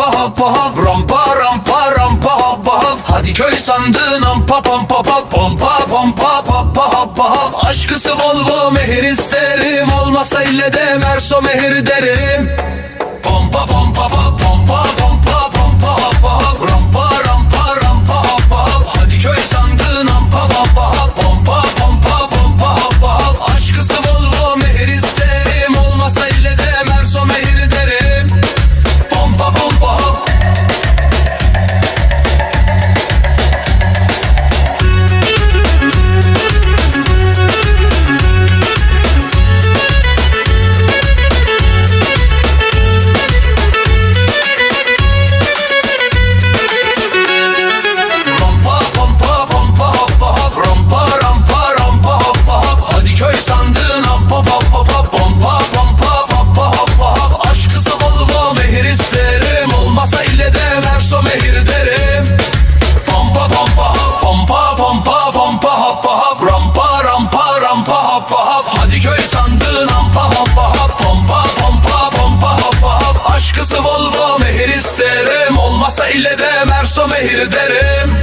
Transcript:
hoppa hop Rampa rampa rampa hop Hadi köy sandığın ampa pompa pop Pompa pompa poppa hoppa hop Aşkısı Volvo mehir isterim. Olmasa ille de Merso mehir derim Pompa pompa hoppa hop Rampa rampa rampa hoppa hop Hadi köy sandığın ampa hoppa hop Pompa pompa pompa hoppa hop Aşkısı Volvo mehir isterim. Olmasa ille de Merso mehir derim